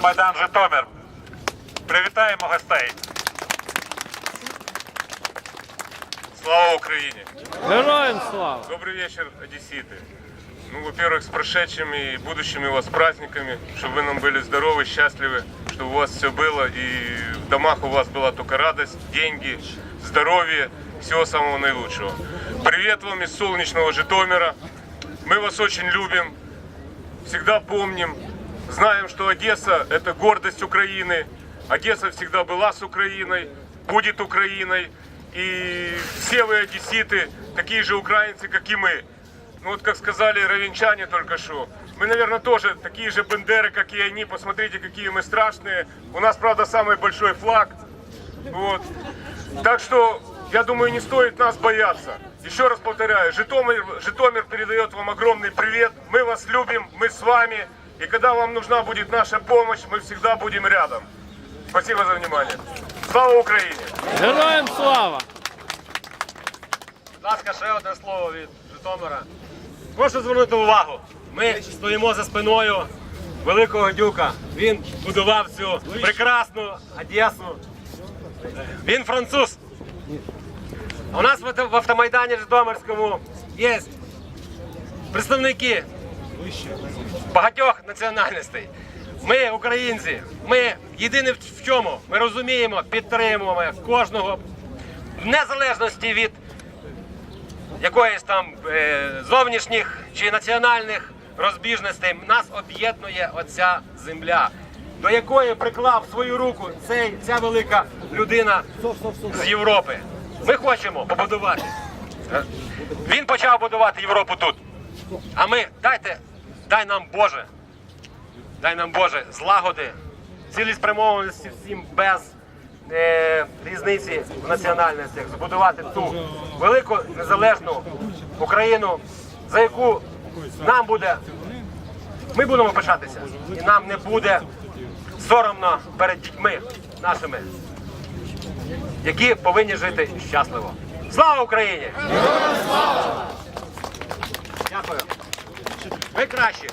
Майдан Житомир. Привітаємо гостей. Слава Україні! Героям слава! Добрый вечер, одесситы. Ну, во-первых, с прошедшими и будущими у вас праздниками, чтобы вы нам были здоровы, счастливы, чтобы у вас все было, и в домах у вас была только радость, деньги, здоровье, всего самого наилучшего. Привет вам из солнечного Житомира. Мы вас очень любим, всегда помним, знаем, что Одесса – это гордость Украины. Одесса всегда была с Украиной, будет Украиной. И все вы одесситы, такие же украинцы, как и мы. Ну вот, как сказали ровенчане только что, мы, наверное, тоже такие же бендеры, как и они. Посмотрите, какие мы страшные. У нас, правда, самый большой флаг. Вот. Так что, я думаю, не стоит нас бояться. Еще раз повторяю, Житомир, Житомир передает вам огромный привет. Мы вас любим, мы с вами. И когда вам нужна будет наша помощь, мы всегда будем рядом. Спасибо за внимание. Слава Украине! Героям слава! Будь ласка, ще одне слово від Житомира. Прошу звернути увагу. Ми стоїмо за спиною великого дюка. Він будував цю прекрасну Одесу. Він француз. У нас в автомайдані Житомирському є представники багатьох національностей. Ми, українці, ми єдині в- чому? Ми розуміємо, підтримуємо кожного в незалежності від якоїсь там е, зовнішніх чи національних розбіжностей нас об'єднує оця земля, до якої приклав свою руку цей, ця велика людина з Європи. Ми хочемо побудувати. Е, Він почав будувати Європу тут. А ми дайте, дай нам Боже, дай нам Боже злагоди, цілеспрямованості всім без е, різниці в національностях, збудувати ту велику незалежну Україну, за яку нам буде, ми будемо пишатися, і нам не буде соромно перед дітьми нашими, які повинні жити щасливо. Слава Україні! Дякую. Ви кращі.